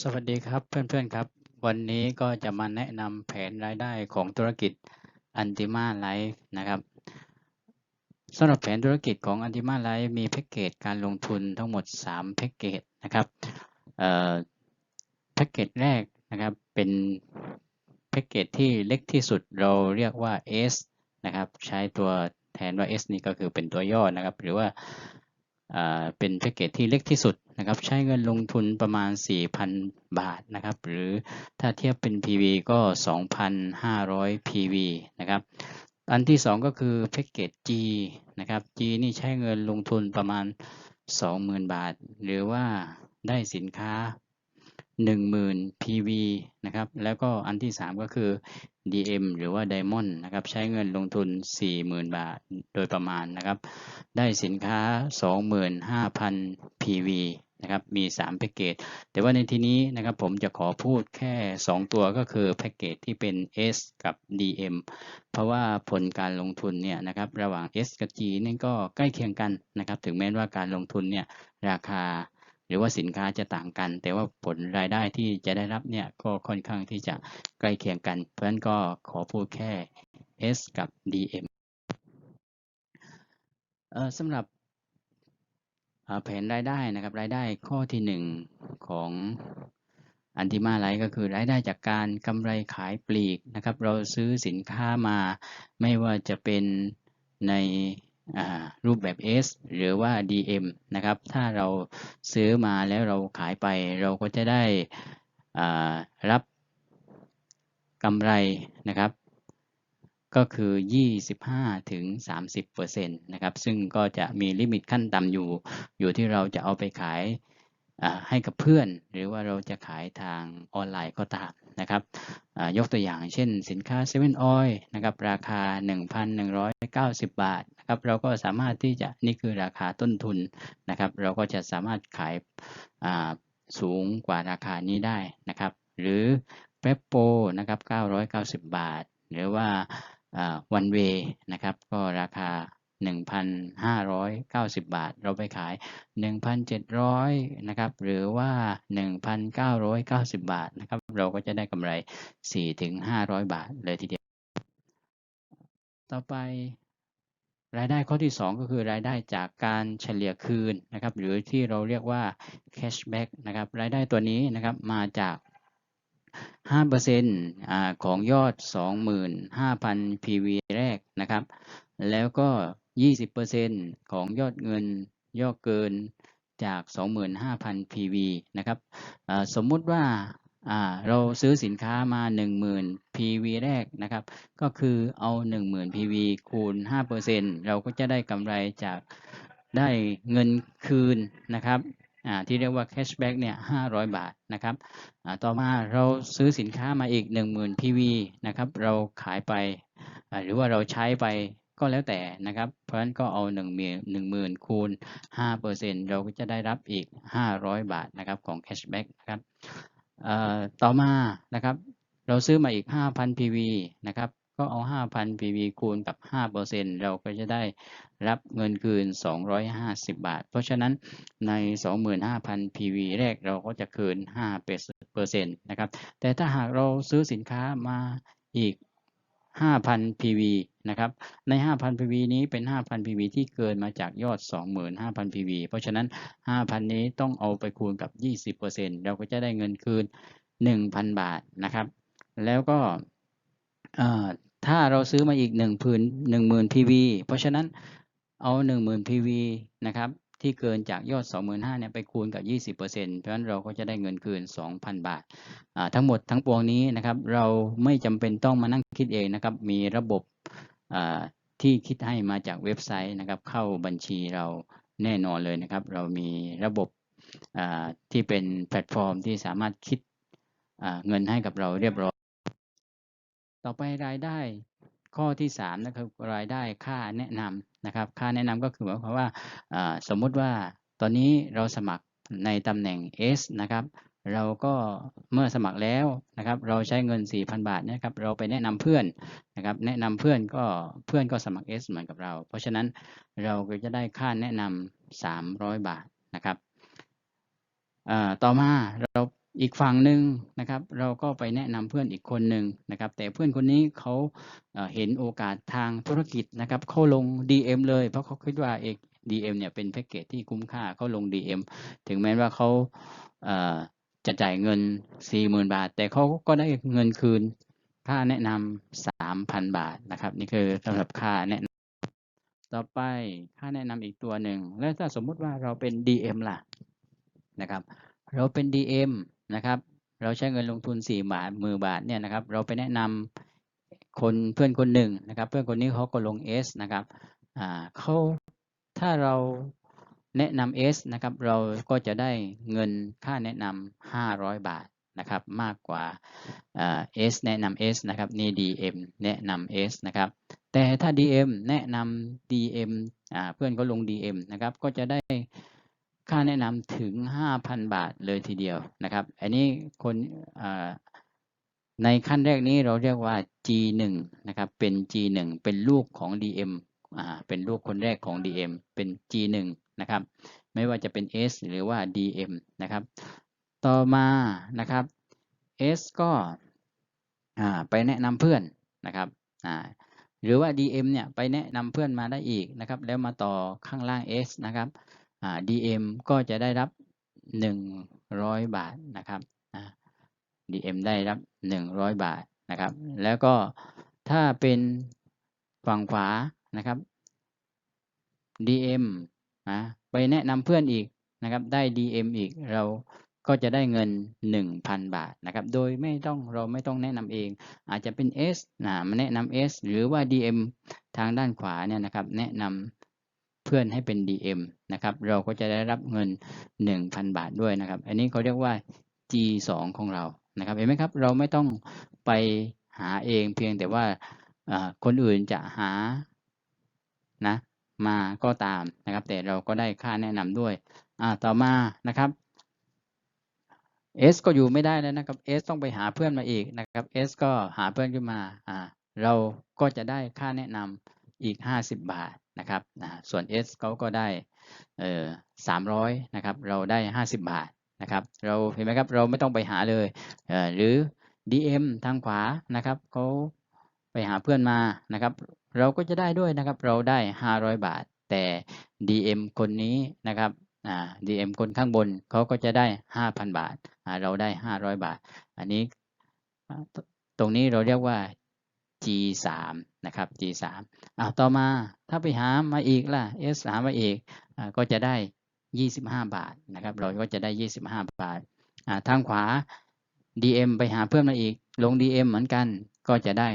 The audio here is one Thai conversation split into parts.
สวัสดีครับเพื่อนๆครับ วันนี้ก็จะมาแนะนำแผนรายได้ของธุรกิจ Antima Life นะครับสำหรับแผนธุรกิจของ Antima Life มีแพ็กเกจการลงทุนทั้งหมด 3 แพ็กเกจนะครับแพ็กเกจแรกนะครับเป็นแพ็กเกจที่เล็กที่สุดเราเรียกว่า S นะครับใช้ตัวแทนว่า S นี่ก็คือเป็นตัวย่อนะครับ หรือว่าเป็นแพ็กเกจที่เล็กที่สุด นะครับใช้เงินลงทุนประมาณ 4,000 บาทนะครับ หรือถ้าเทียบเป็น PV ก็ 2,500 PV นะครับ อันที่ 2 ก็คือแพ็กเกจ G นะครับ G นี่ใช้เงินลงทุนประมาณ 20,000 บาท หรือว่าได้สินค้า 10,000 PV นะครับ แล้วก็อันที่ 3 ก็คือ DM หรือว่า Diamond นะครับใช้เงินลงทุน 40,000 บาทโดยประมาณนะครับ ได้สินค้า 25,000 PV นะครับมี 3 แพ็กเกจ แต่ว่าในที่นี้นะครับผมจะขอพูดแค่ 2 ตัวก็คือแพ็กเกจที่เป็น S กับ DM เพราะว่าผลการลงทุนเนี่ยนะครับระหว่าง S กับ G นี่ก็ใกล้เคียงกันนะครับถึงแม้ว่าการลงทุนเนี่ยราคาหรือว่าสินค้าจะต่างกัน แต่ว่าผลรายได้ที่จะได้รับเนี่ยก็ค่อนข้างที่จะใกล้เคียงกัน เพราะฉะนั้นก็ขอพูดแค่ S กับ DM เอ่อสำหรับ แผนรายได้นะครับรายได้ข้อที่ 1 ของอันติมาไลก็คือรายได้จากการกำไรขายปลีกนะครับ เราซื้อสินค้ามาไม่ว่าจะเป็นในรูปแบบ S หรือว่า DM นะครับ ถ้าเราซื้อมาแล้วเราขายไป เราก็จะได้รับกำไรนะครับ ก็คือ 25ถึง30%นะครับซึ่งก็จะมีลิมิตขั้นต่ำอยู่ อยู่ที่เราจะเอาไปขายให้กับเพื่อน หรือว่าเราจะขายทางออนไลน์ก็ตามนะครับยกตัวอย่างเช่นสินค้า7 Oil นออยนะครับราคา 1,190 บาทนะครับเราก็สามารถที่จะนี่คือราคาต้นทุนนะครับ เราก็จะสามารถขายสูงกว่าราคานี้ได้นะครับ หรือเปปโปนะครับ990 บาท หรือว่า วันเวนะครับ ก็ราคา 1,590 บาท เราไปขาย 1,700นะครับ หรือว่า 1,990 บาทนะครับ เราก็จะได้กำไร 4-500 บาทเลยทีเดียว ต่อไปรายได้ข้อที่ 2 ก็คือรายได้จากการเฉลี่ยคืนนะครับ หรือที่เราเรียกว่า cashback นะครับ รายได้ตัวนี้นะครับมาจาก 5%อ่าของยอด 25,000 PV แรกนะครับ แล้วก็ 20%ของยอดเงินยอดเกินจาก 25,000 PV นะครับสมมุติว่าเราซื้อสินค้ามา 10,000 PV แรกนะครับ ก็คือเอา 10,000 PV คูณ 5%เราก็จะได้กำไรจากได้เงินคืนนะครับ ที่เรียกว่า cashback เนี่ย500บาทนะครับต่อมาเราซื้อสินค้ามาอีก 10,000 PV นะครับเราขายไปหรือว่าเราใช้ไปก็แล้วแต่นะครับ เพราะฉะนั้นก็เอา1 0 0 0 0คูณ5%เราก็จะได้รับอีก 500 บาทนะครับของ cashback นะครับต่อมานะครับเราซื้อมาอีก 5,000 PV นะครับ ก็เอา 5,000 PV คูณกับ 5%เราก็จะได้รับเงินคืน 250 บาท เพราะฉะนั้นใน 25,000 PV แรกเราก็จะคืน5%นะครับ แต่ถ้าหากเราซื้อสินค้ามาอีก 5,000 PV นะครับ ใน 5,000 PV นี้เป็น 5,000 PV ที่เกินมาจากยอด 25,000 PV เพราะฉะนั้น 5,000 นี้ต้องเอาไปคูณกับ 20%เราก็จะได้เงินคืน 1,000 บาทนะครับ แล้วก็ ถ้าเราซื้อมาอีก1พื้น10,000 PV เพราะฉะนั้นเอา10,000 PV นะครับที่เกินจากยอด 25,000เนี่ยไปคูณกับ 20%เพราะฉะนั้นเราก็จะได้เงินคืน 2,000 บาท ทั้งหมดทั้งปวงนี้นะครับ เราไม่จำเป็นต้องมานั่งคิดเองนะครับ มีระบบที่คิดให้มาจากเว็บไซต์นะครับ เข้าบัญชีเราแน่นอนเลยนะครับ เรามีระบบที่เป็นแพลตฟอร์มที่สามารถคิดเงินให้กับเราเรียบร้อย ต่อไปรายได้ข้อที่3นะครับรายได้ค่าแนะนำนะครับ ค่าแนะนำก็คือหมายความว่าสมมุติว่าตอนนี้เราสมัครในตำแหน่ง S นะครับเราก็เมื่อสมัครแล้วนะครับ เราใช้เงิน 4,000 บาทนะครับ เราไปแนะนำเพื่อนนะครับ แนะนำเพื่อนก็เพื่อนก็สมัคร S เหมือนกับเรา เพราะฉะนั้นเราก็จะได้ค่าแนะนำ300 บาทนะครับต่อมาเรา อีกฝั่งหนึ่งนะครับ เราก็ไปแนะนำเพื่อนอีกคนหนึ่งนะครับ แต่เพื่อนคนนี้เขาเห็นโอกาสทางธุรกิจนะครับเขาลง DM เลยเพราะเขาคิดว่าเอก DM เนี่ยเป็นแพ็กเกจที่คุ้มค่าเขาลง DM ถึงแม้ว่าเขาเจะจ่ายเงิน 40,000 บาท แต่เขาก็ได้เงินคืนค่าแนะนำ3,000 บาทนะครับ นี่คือสำหรับค่าแนะนำต่อไปค่าแนะนำอีกตัวหนึ่ง แล้วถ้าสมมุติว่าเราเป็น DM ล่ะนะครับ เราเป็น DM นะครับ เราใช้เงินลงทุน4บาทหมื่นบาทเนี่ยนะครับ เราไปแนะนำคนเพื่อนคนหนึ่งนะครับ เพื่อนคนนี้เขาก็ลง S นะครับอ่าเขาถ้าเราแนะนำ S นะครับ เราก็จะได้เงินค่าแนะนำ500 บาทนะครับ มากกว่าเอ่า S แนะนำ S นะครับ นี่ DM แนะนำ S นะครับ แต่ถ้า DM แนะนำ DM อ่าเพื่อนก็ลง DM นะครับ ก็จะได้ ค่าแนะนำถึง 5,000 บาทเลยทีเดียวนะครับ อันนี้คนในขั้นแรกนี้เราเรียกว่า G1 นะครับ เป็น G1 เป็นลูกของ DM อ่าเป็นลูกคนแรกของ DM เป็น G1 นะครับ ไม่ว่าจะเป็น S หรือว่า DM นะครับ ต่อมานะครับ S ก็อ่าไปแนะนำเพื่อนนะครับอ่าหรือว่า DM เนี่ยไปแนะนำเพื่อนมาได้อีกนะครับ แล้วมาต่อข้างล่าง S นะครับ DM ก็จะได้รับ 100 บาทนะครับ DM ได้รับ 100 บาทนะครับ แล้วก็ถ้าเป็นฝั่งขวานะครับ DM นะไปแนะนำเพื่อนอีกนะครับได้ DM อีกเราก็จะได้เงิน 1,000 บาทนะครับ โดยไม่ต้องเราไม่ต้องแนะนำเอง อาจจะเป็น S นะมาแนะนำ S หรือว่า DM ทางด้านขวาเนี่ยนะครับ แนะนำ เพื่อนให้เป็น DM นะครับ เราก็จะได้รับเงิน 1,000 บาทด้วยนะครับ อันนี้เขาเรียกว่า G2 ของเรานะครับ เห็นไหมครับ เราไม่ต้องไปหาเองเพียงแต่ว่าคนอื่นจะหานะมาก็ตามนะครับ แต่เราก็ได้ค่าแนะนำด้วย ต่อมานะครับ S ก็อยู่ไม่ได้แล้วนะครับ S ต้องไปหาเพื่อนมาอีกนะครับ S ก็หาเพื่อนขึ้นมาอ่าเราก็จะได้ค่าแนะนำอีก 50 บาท นะครับอ่าส่วน S เขาก็ได้เอ่อ300นะครับ เราได้ 50 บาทนะครับ เราเห็นไหมครับ เราไม่ต้องไปหาเลยเอ่อหรือ DM ทางขวานะครับเขาไปหาเพื่อนมานะครับ เราก็จะได้ด้วยนะครับ เราได้ 500 บาท แต่ DM คนนี้นะครับอ่า DM คนข้างบนเขาก็จะได้ 5,000 บาทอ่าเราได้ 500 บาท อันนี้ตรงนี้เราเรียกว่า G3 นะครับ G3 อ่าต่อมาถ้าไปหามาอีกล่ะ S หามาอีกอ่าก็จะได้ 25 บาทนะครับ เราก็จะได้ 25 บาทอ่าทางขวา DM ไปหาเพื่อนมาอีก ลง DM เหมือนกันก็จะได้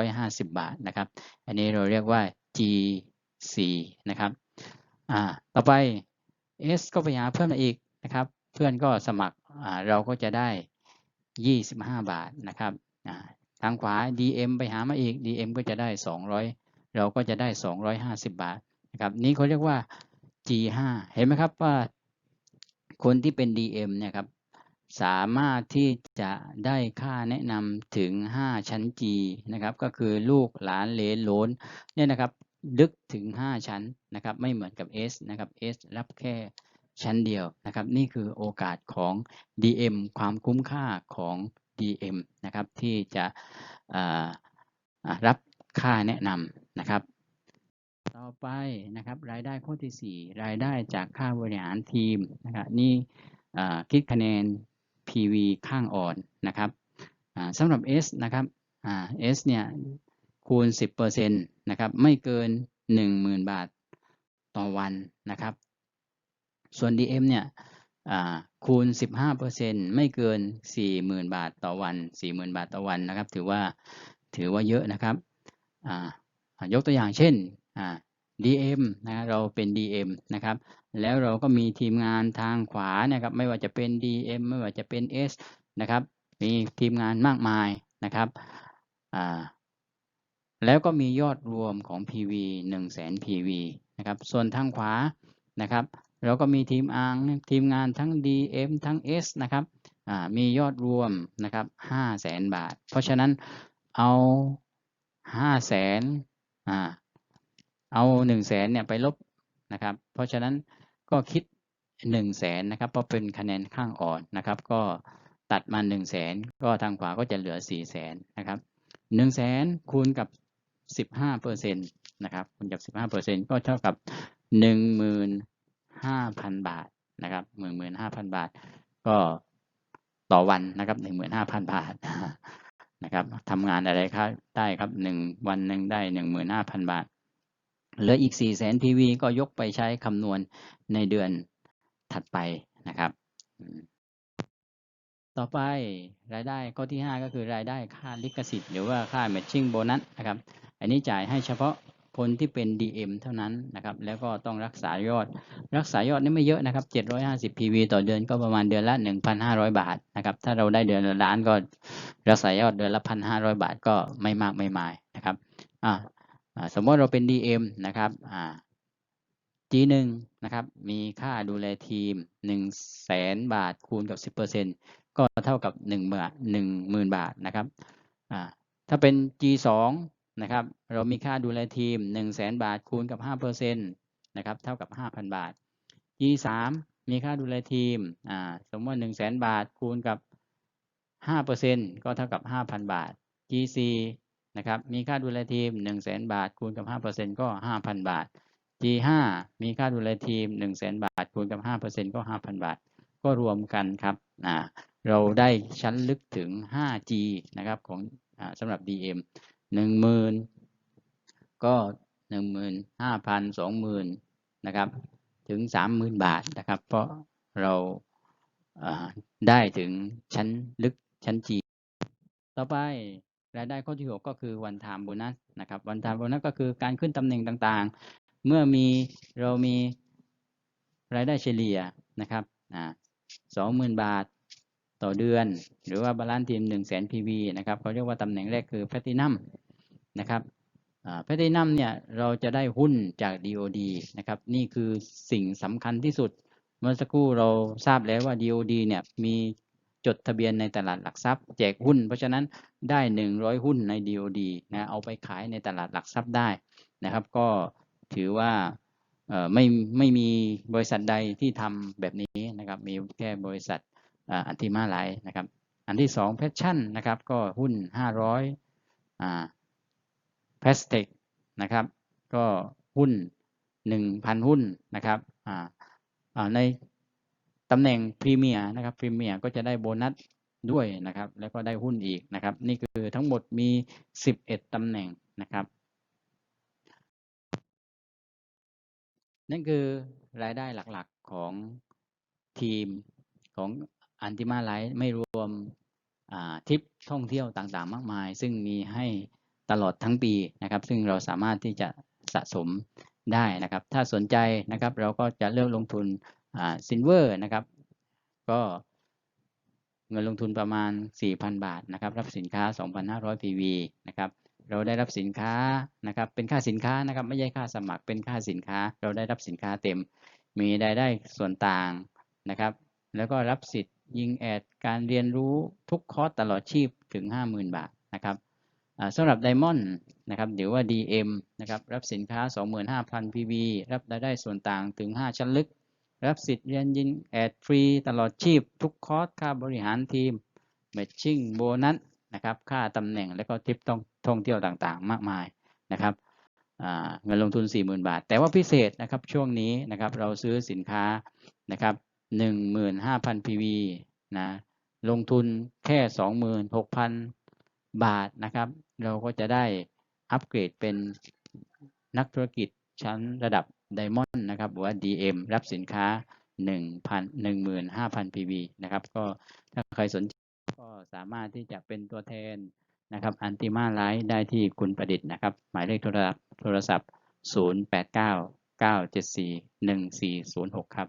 250 บาทนะครับ อันนี้เราเรียกว่า G4 นะครับอ่าต่อไป S ก็ไปหาเพื่อนมาอีกนะครับ เพื่อนก็สมัครอ่าเราก็จะได้ 25 บาทนะครับอ่า ทางขวา DM ไปหามาอีก DM ก็จะได้ 200 เราก็จะได้ 250 บาทนะครับนี่เขาเรียกว่า G5 เห็นไหมครับว่าคนที่เป็น DM เนี่ยครับสามารถที่จะได้ค่าแนะนำถึง 5 ชั้น G นะครับก็คือลูกหลานเลนโลนเนี่ยนะครับลึกถึง 5 ชั้นนะครับไม่เหมือนกับ S นะครับ S รับแค่ชั้นเดียวนะครับนี่คือโอกาสของ DM ความคุ้มค่าของ DM นะครับที่จะรับค่าแนะนำนะครับ ต่อไปนะครับรายได้ข้อที่ 4 รายได้จากค่าบริหารทีมนะครับนี่คิดคะแนน PV ข้างอ่อนนะครับสำหรับ S นะครับเอ่า S เนี่ยคูณ 10%นะครับไม่เกิน 10,000 บาทต่อวันนะครับ ส่วน DM เนี่ย คูณ 15%ไม่เกิน 40,000 บาทต่อวัน 40,000 บาทต่อวันนะครับ ถือว่าถือว่าเยอะนะครับยกตัวอย่างเช่น DM นะเราเป็น DM นะครับ แล้วเราก็มีทีมงานทางขวานะครับ ไม่ว่าจะเป็น DM ไม่ว่าจะเป็น S นะครับ มีทีมงานมากมายนะครับแล้วก็มียอดรวมของ PV 100,000 PV นะครับ ส่วนทางขวานะครับ เราก็มีทีมอางทีมงานทั้ง DM ทั้ง S นะครับมียอดรวมนะครับ500,000บาท เพราะฉะนั้นเอา500,000อ่าเอา100,000เนี่ยไปลบนะครับ เพราะฉะนั้นก็คิด100,000นะครับ เพราะเป็นคะแนนข้างอ่อนนะครับ ก็ตัดมา1 0 0 0 0แสนก็ทางขวาก็จะเหลือ4 0 0แสนนะครับ1 0 0 0 0แสนคูณกับ15เปอร์เซ็นต์นะครับคูณกับ15เปอร์เซ็นต์ก็เท่ากับ 15,000บาทนะครับ15,000บาท ก็ต่อวันนะครับ15,000บาทนะครับทำงานอะไรครับได้ครับหนึ่งวันหนึ่งได้หนึ่งหมื่นห้าพันบาทเหลืออีกสี่แสน PV ก็ยกไปใช้คำนวณในเดือนถัดไปนะครับ ต่อไปรายได้ข้อที่ 5 ก็คือรายได้ค่าลิขสิทธิ์ หรือว่าค่า matching bonus นะครับ อันนี้จ่ายให้เฉพาะ คนที่เป็น DM เท่านั้นนะครับ แล้วก็ต้องรักษายอด รักษายอดนี่ไม่เยอะนะครับ 750 PV ต่อเดือนก็ประมาณเดือนละ 1,500 บาทนะครับ ถ้าเราได้เดือนละล้านก็รักษายอดเดือนละ 1,500 บาทก็ไม่มากไม่มายนะครับอ่าสมมติเราเป็น DM นะครับอ่า G1 นะครับ มีค่าดูแลทีม 1 0 0 0 0แสนบาทคูณกับ 10%ก็เท่ากับ1 0 0 0 0 0บาทนะครับอ่าถ้าเป็น G2 นะครับ เรามีค่าดูแลทีม 1 0 0 0 0แสนบาทคูณกับ5%นะครับเท่ากับ 5,000 บาท G3 มีค่าดูแลทีมอ่าสมมติว่า 1 0 0 0 0แสนบาทคูณกับ 5%ก็เท่ากับ 5,000 บาท G4 นะครับมีค่าดูแลทีม 1 0 0 0 0แสนบาทคูณกับ 5%ก็ 5,000 บาท G5 มีค่าดูแลทีม 1 0 0 0 0แสนบาทคูณกับ 5%ก็ 5,000 บาท ก็รวมกันครับอ่าเราได้ชั้นลึกถึง 5G นะครับของอ่าสำหรับ DM 10,000ก็15,000 20,000นสองมืนนะครับ ถึง30,000บาทนะครับ เพราะเราได้ถึงชั้นลึกชั้น G ต่อไปรายได้ข้อที่ 6 ก็คือวัน time bonus นะครับ วัน time bonus ก็คือการขึ้นตำแหน่งต่างๆ เมื่อมีเรามีรายได้เฉลี่ยนะครับสอ่า20,000บาทต่อเดือน หรือว่าบาลานซ์ทีม1 0 0 0 0แสน PV นะครับเขาเรียกว่าตำแหน่งแรกคือ Platinum น นะครับแพลตินัมเนี่ยเราจะได้หุ้นจาก DOD นะครับนี่คือสิ่งสำคัญที่สุด เมื่อสักครู่เราทราบแล้วว่า DOD เนี่ยมีจดทะเบียนในตลาดหลักทรัพย์ แจกหุ้น เพราะฉะนั้นได้ 100 หุ้นใน DOD นะเอาไปขายในตลาดหลักทรัพย์ได้นะครับ ก็ถือว่าไม่ไม่มีบริษัทใดที่ทำแบบนี้นะครับมีแค่บริษัทอันติมาไลนะครับ อันที่ 2 Passion นะครับก็หุ้น 500อ่า พลาสติกนะครับก็หุ้น 1,000 หุ้นนะครับในตำแหน่งพรีเมียร์นะครับพรีเมียร์ก็จะได้โบนัสด้วยนะครับ แล้วก็ได้หุ้นอีกนะครับ นี่คือทั้งหมดมี 11ตำแหน่งนะครับ นั่นคือรายได้หลักๆของทีมของอันติมาไลท์ไม่รวมทริปท่องเที่ยวต่างๆ มากมาย ซึ่งมีให้ ตลอดทั้งปีนะครับ ซึ่งเราสามารถที่จะสะสมได้นะครับ ถ้าสนใจนะครับเราก็จะเลือกลงทุนซินเวอร์นะครับ ก็เงินลงทุนประมาณ 4,000 บาทนะครับ รับสินค้า 2,500 PV นะครับเราได้รับสินค้านะครับ เป็นค่าสินค้านะครับ ไม่ใช่ค่าสมัครเป็นค่าสินค้า เราได้รับสินค้าเต็ม มีรายได้ส่วนต่างนะครับ แล้วก็รับสิทธิ์ยิงแอดการเรียนรู้ทุกคอร์สตลอดชีพถึง 50,000 บาทนะครับ สำหรับไดมอนด์นะครับหรือว่า DM นะครับรับสินค้า 25,000 PV รับรายได้ส่วนต่างถึง 5 ชั้นลึก รับสิทธิ์เรียนยิงแอดฟรีตลอดชีพ ทุกคอร์สค่าบริหารทีมแมทชิ่งโบนัสนะครับค่าตำแหน่งและก็ทิปท่องท่องเที่ยวต่างๆ มากมายนะครับเงินลงทุน 40,000 บาท แต่ว่าพิเศษนะครับช่วงนี้นะครับเราซื้อสินค้านะครับ15,000 PV นะลงทุนแค่ 26,000 บาทนะครับ เราก็จะได้อัปเกรดเป็นนักธุรกิจชั้นระดับไดมอนด์นะครับหรือว่า DM รับสินค้า 1,000 15,000 PV นะครับ ก็ถ้าใครสนใจก็สามารถที่จะเป็นตัวแทนนะครับอันติมาไลท์ได้ที่คุณประดิษฐ์นะครับ หมายเลขโทรศัพท์โทรศัพท์089 974 1406 ครับ